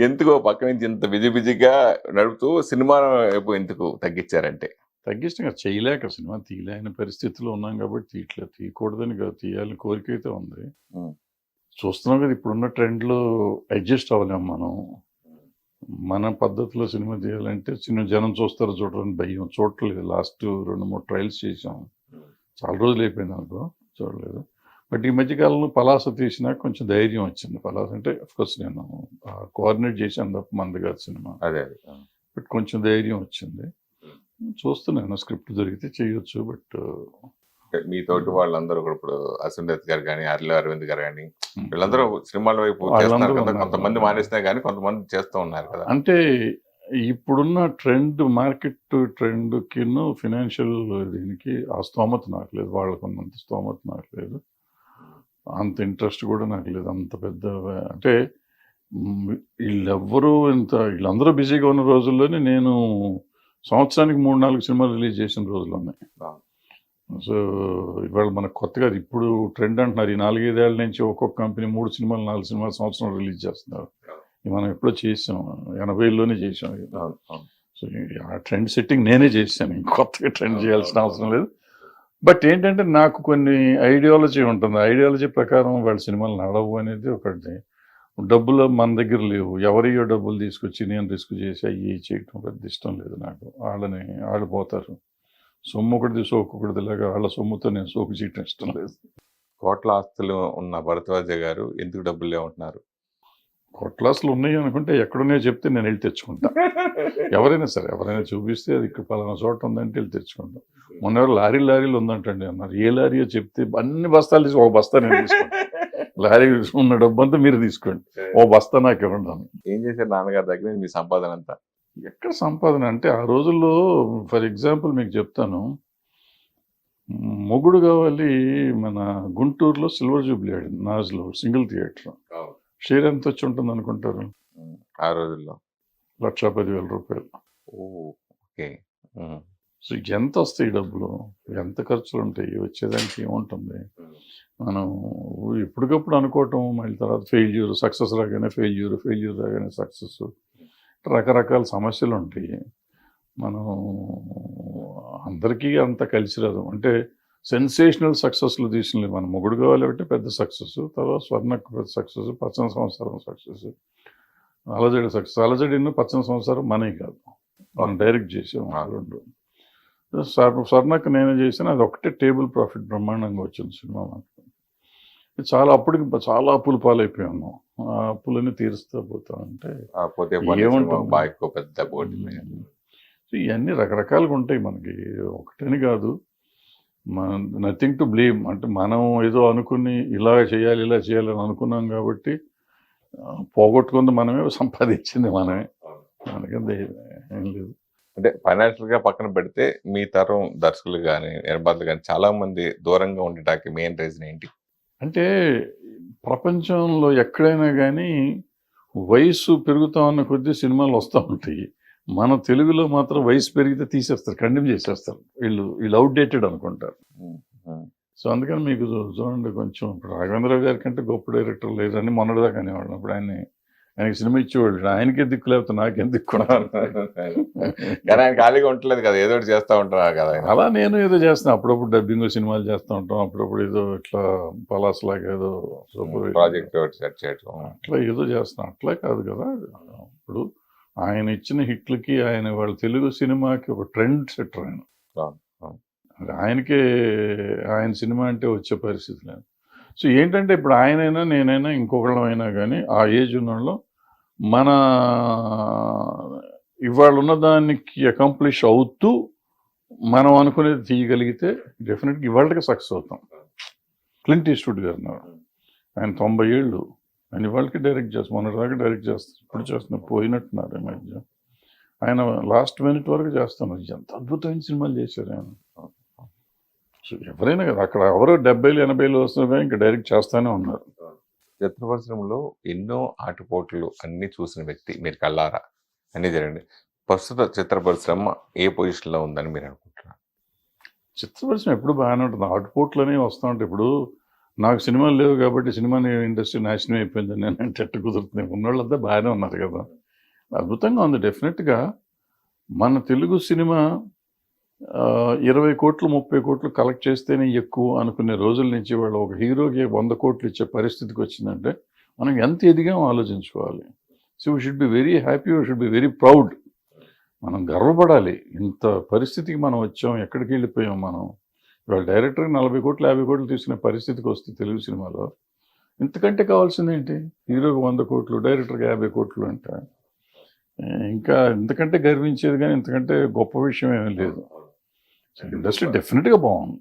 ఎందుకో పక్క నుంచి ఇంత బిజీ బిజీగా నడుపుతూ సినిమా ఎందుకు తగ్గించారంటే? తగ్గించగా చేయలేక సినిమా తీయలేని పరిస్థితిలో ఉన్నాం కాబట్టి తీయట్లేదు తీయకూడదని కాదు తీయాలని కోరిక అయితే ఉంది. చూస్తున్నాం కదా ఇప్పుడున్న ట్రెండ్లో అడ్జస్ట్ అవ్వలేం మనం. మన పద్ధతిలో సినిమా తీయాలంటే చిన్న జనం చూస్తారో చూడరని భయం. చూడట్లేదు. లాస్ట్ రెండు మూడు ట్రయల్స్ చేసాం చాలా రోజులు అయిపోయింది అనుకో చూడలేదు. బట్ ఈ మధ్యకాలంలో పలాస తీసినా కొంచెం ధైర్యం వచ్చింది. పలాస అంటే కోర్స్ నేను కోఆర్డినేట్ చేశాను తప్ప మంది కాదు సినిమా. అదే అదే బట్ కొంచెం ధైర్యం వచ్చింది. చూస్తున్నాను స్క్రిప్ట్ దొరికితే చేయొచ్చు బట్ మీ తోటి వాళ్ళందరూ కూడా ఇప్పుడు అసుందత్ గారు కానీ అర్ల అరవింద్ గారు కానీ వీళ్ళందరూ సినిమాల వైపు చేస్తున్నారు కదా. కొంతమంది మానేసినా కానీ కొంతమంది చేస్తూ ఉన్నారు కదా. అంటే ఇప్పుడున్న ట్రెండ్ మార్కెట్ ట్రెండ్ కిన్ను ఫినాన్షియల్ దీనికి ఆ స్తోమత నాకు లేదు. వాళ్ళకు ఉన్నంత స్తోమత నాకు లేదు. అంత ఇంట్రెస్ట్ కూడా నాకు లేదు. అంత పెద్ద అంటే వీళ్ళెవ్వరూ ఇంత వీళ్ళందరూ బిజీగా ఉన్న రోజుల్లోనే నేను సంవత్సరానికి మూడు నాలుగు సినిమాలు రిలీజ్ చేసిన రోజులు ఉన్నాయి. సో ఇవాళ మనకు కొత్తగా ఇప్పుడు ట్రెండ్ అంటున్నారు. ఈ నాలుగైదేళ్ళ నుంచి ఒక్కొక్క కంపెనీ మూడు సినిమాలు నాలుగు సినిమాలు సంవత్సరం రిలీజ్ చేస్తున్నారు. మనం ఎప్పుడో చేసాం. ఎనభైలోనే చేసాం. సో ఆ ట్రెండ్ సెట్టింగ్ నేనే చేశాను. కొత్తగా ట్రెండ్ చేయాల్సిన అవసరం లేదు. బట్ ఏంటంటే నాకు కొన్ని ఐడియాలజీ ఉంటుంది. ఐడియాలజీ ప్రకారం వాళ్ళ సినిమాలు నడవు అనేది ఒకటి. డబ్బులు మన దగ్గర లేవు. ఎవరియో డబ్బులు తీసుకొచ్చి నేను రిస్క్ చేసి అవి చేయటం పెద్ద ఇష్టం లేదు నాకు. వాళ్ళని వాళ్ళు పోతారు. సొమ్ము ఒకటిది సోకు ఒకటిది లాగా వాళ్ళ సొమ్ముతో నేను సోకు చేయటం ఇష్టం లేదు. కోట్ల ఆస్తులు ఉన్న భరద్వాజ గారు ఎందుకు డబ్బులు లేవంటున్నారు? కొట్లాసులు ఉన్నాయి అనుకుంటే ఎక్కడున్నాయో చెప్తే నేను వెళ్ళి తెచ్చుకుంటా. ఎవరైనా సరే ఎవరైనా చూపిస్తే అది ఇక్కడ పలానా చోట ఉందంటే వెళ్ళి తెచ్చుకుంటాం. మొన్న ఎవరు లారీ లారీలు ఉందంటండి అన్నారు. ఏ లారీయో చెప్తే అన్ని బస్తాలు తీసి ఒక బస్తా నేను తీసుకుంటాను లారీ ఉన్న డబ్బు అంతా మీరు తీసుకోండి. ఓ బస్తా నాకు ఇవ్వండి. ఏం చేశారు నాన్నగారి దగ్గర నుంచి మీ సంపాదన అంతా? ఎక్కడ సంపాదన? అంటే ఆ రోజుల్లో ఫర్ ఎగ్జాంపుల్ మీకు చెప్తాను. మొగుడు కావాలి మన గుంటూరులో సిల్వర్ జూబ్లీ ఆడింది నాజ్లో సింగిల్ థియేటర్ షేర్ ఎంత వచ్చి ఉంటుంది అనుకుంటారు? ఆ రోజుల్లో. లక్ష పదివేల రూపాయలు ఓకే. సో ఎంత వస్తాయి డబ్బులు? ఎంత ఖర్చులు ఉంటాయి? వచ్చేదానికి ఏముంటుంది? మనం ఎప్పటికప్పుడు అనుకోవటం మళ్ళీ తర్వాత ఫెయిల్యూర్ సక్సెస్ రాగానే ఫెయిల్యూర్ ఫెయిల్యూర్ రాగానే సక్సెస్. రకరకాల సమస్యలు ఉంటాయి. మనం అందరికీ అంత కలిసి రాదు. అంటే సెన్సేషనల్ సక్సెస్లు తీసిన మన మొగుడు కావాలి అంటే పెద్ద సక్సెస్ తర్వాత స్వర్ణకు పెద్ద సక్సెస్ పచ్చని సంవత్సరం సక్సెస్ అలజడి సక్సెస్ అలజడి పచ్చని సంవత్సరం మనవి కాదు. మనం డైరెక్ట్ చేసాం ఆ. రెండు స్వర్- స్వర్ణకు నేను చేసిన అది ఒకటే టేబుల్ ప్రాఫిట్ బ్రహ్మాండంగా వచ్చింది సినిమా మాకు చాలా అప్పటికి చాలా అప్పులు పాలైపోయాము. ఆ అప్పులన్నీ తీరుస్తూ పోతా ఉంటే ఎక్కువ పెద్ద ఇవన్నీ రకరకాలుగా ఉంటాయి మనకి. ఒకటని కాదు మన నథింగ్ టు బ్లేమ్ అంటే మనం ఏదో అనుకుని ఇలా చేయాలి ఇలా చేయాలి అని అనుకున్నాం కాబట్టి పోగొట్టుకుంది మనమే సంపాదించింది మనమే. మనకంటే ఏం లేదు. అంటే ఫైనాన్షియల్గా పక్కన పెడితే మీ తరం దర్శకులు కానీ నిర్మాతలు కానీ చాలా మంది దూరంగా ఉండటానికి మెయిన్ రీజన్ ఏంటి? అంటే ప్రపంచంలో ఎక్కడైనా కానీ వయసు పెరుగుతా ఉన్న కొద్దీ సినిమాలు వస్తూ ఉంటాయి. మన తెలుగులో మాత్రం వయసు పెరిగితే తీసేస్తారు కండెమ్ చేసేస్తారు. వీళ్ళు వీళ్ళు అవుట్డేటెడ్ అనుకుంటారు. సో అందుకని మీకు చూడండి కొంచెం ఇప్పుడు రాఘవేంద్రరావు గారి కంటే గొప్ప డైరెక్టర్ లేరని మొన్నటిదాకా అనేవాళ్ళు. అప్పుడు ఆయన ఆయనకి సినిమా ఇచ్చేవాళ్ళు. ఆయనకే దిక్కు లేకపోతే నాకేం దిక్కు కానీ ఆయన ఖాళీగా ఉండలేదు కదా ఏదో చేస్తా ఉంటున్నారు కదా. అలా నేను ఏదో చేస్తాను అప్పుడప్పుడు డబ్బింగ్ సినిమాలు చేస్తూ ఉంటాం. అప్పుడప్పుడు ఏదో ఇట్లా పలాసలాగా ఏదో సూపర్ ప్రాజెక్ట్ సెట్ చేయడం అట్లా ఏదో చేస్తాం అట్లా కాదు కదా. ఇప్పుడు ఆయన ఇచ్చిన హిట్లకి ఆయన వాళ్ళ తెలుగు సినిమాకి ఒక ట్రెండ్ సెటర్ ఆయన. ఆయనకే ఆయన సినిమా అంటే వచ్చే పరిస్థితి లేదు. సో ఏంటంటే ఇప్పుడు ఆయనైనా నేనైనా ఇంకొకళ్ళమైనా కానీ ఆ ఏజ్ ఉన్న వాళ్ళు మన ఇవాళ ఉన్న దానికి అకంప్లిష్ అవుతూ మనం అనుకునేది తీయగలిగితే డెఫినెట్గా ఇవాళకి సక్సెస్ అవుతాం. క్లింట్ ఈస్టూడ్ గారు ఆయన తొంభై ఏళ్ళు ఆయన ఇవాళకి డైరెక్ట్ చేస్తాం మొన్నటి దాకా డైరెక్ట్ చేస్తాం ఇప్పుడు చేస్తున్నారు పోయినట్టున్నారు ఈ మధ్య. ఆయన లాస్ట్ మినిట్ వరకు చేస్తాను. ఎంత అద్భుతమైన సినిమాలు చేశారు ఆయన. సో ఎవరైనా కదా అక్కడ ఎవరో డెబ్బైలు ఎనభైలు వస్తున్నా ఇంకా డైరెక్ట్ చేస్తానే ఉన్నారు. చిత్ర పరిశ్రమలో ఎన్నో ఆటుపోట్లు అన్ని చూసిన వ్యక్తి మీరు కల్లారా అన్ని జరిగింది. ప్రస్తుత చిత్ర పరిశ్రమ ఏ పొజిషన్లో ఉందని మీరు అనుకుంటున్నారు? చిత్రపరిశ్రమ ఎప్పుడు బాగానే ఉంటుంది. ఆటుపోట్లనే వస్తూ ఉంటాయి. ఇప్పుడు నాకు సినిమాలు లేవు కాబట్టి సినిమా ఇండస్ట్రీ నాశనం అయిపోయింది నేను అంటే కుదురుతుంది. ఉన్నోళ్ళంతా బాగానే ఉన్నారు కదా. అద్భుతంగా ఉంది. డెఫినెట్గా మన తెలుగు సినిమా ఇరవై కోట్లు ముప్పై కోట్లు కలెక్ట్ చేస్తేనే ఎక్కువ అనుకునే రోజుల నుంచి వాళ్ళు ఒక హీరోకి వంద కోట్లు ఇచ్చే పరిస్థితికి వచ్చిందంటే మనం ఎంత ఎదిగామో ఆలోచించుకోవాలి? So we should be very happy we should be very proud మనం గర్వపడాలి. ఇంత పరిస్థితికి మనం వచ్చాం ఎక్కడికి వెళ్ళిపోయాం మనం? ఇవాళ డైరెక్టర్కి నలభై కోట్లు యాభై కోట్లు తీసుకునే పరిస్థితికి వస్తే తెలుగు సినిమాలో ఇంతకంటే కావాల్సింది ఏంటి? హీరోకి వంద కోట్లు డైరెక్టర్కి యాభై కోట్లు అంటే. ఇంకా ఇంతకంటే గర్వించేది కానీ ఇంతకంటే గొప్ప విషయం ఏమీ లేదు. ఇండస్ట్రీ డెఫినెట్గా బాగుంది.